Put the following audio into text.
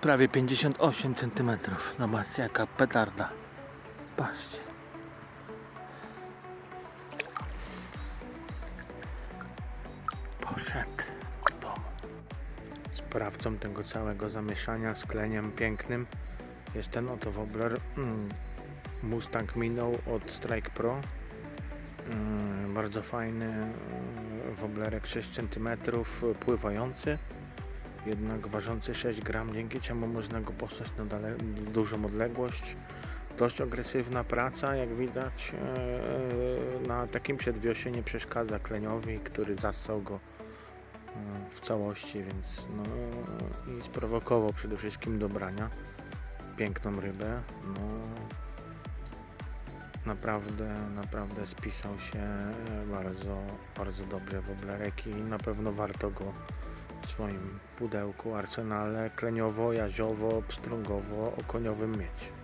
Prawie 58 cm. Zobaczcie jaka petarda. Patrzcie. Poszedł do. Sprawcą tego całego zamieszania z kleniem pięknym jest ten oto wobbler mm, Mustang minął od Strike Pro. Mm, Bardzo fajny mm, woblerek 6 cm pływający jednak ważący 6 gram, dzięki czemu można go posłać na dale, dużą odległość. Dość agresywna praca, jak widać, e, na takim przedwiosie nie przeszkadza kleniowi, który zassał go e, w całości, więc no i sprowokował przede wszystkim do brania piękną rybę. No, naprawdę, naprawdę spisał się bardzo, bardzo dobrze woblerek i na pewno warto go w swoim pudełku, arsenale kleniowo, jaziowo, pstrągowo, okoniowym mieć.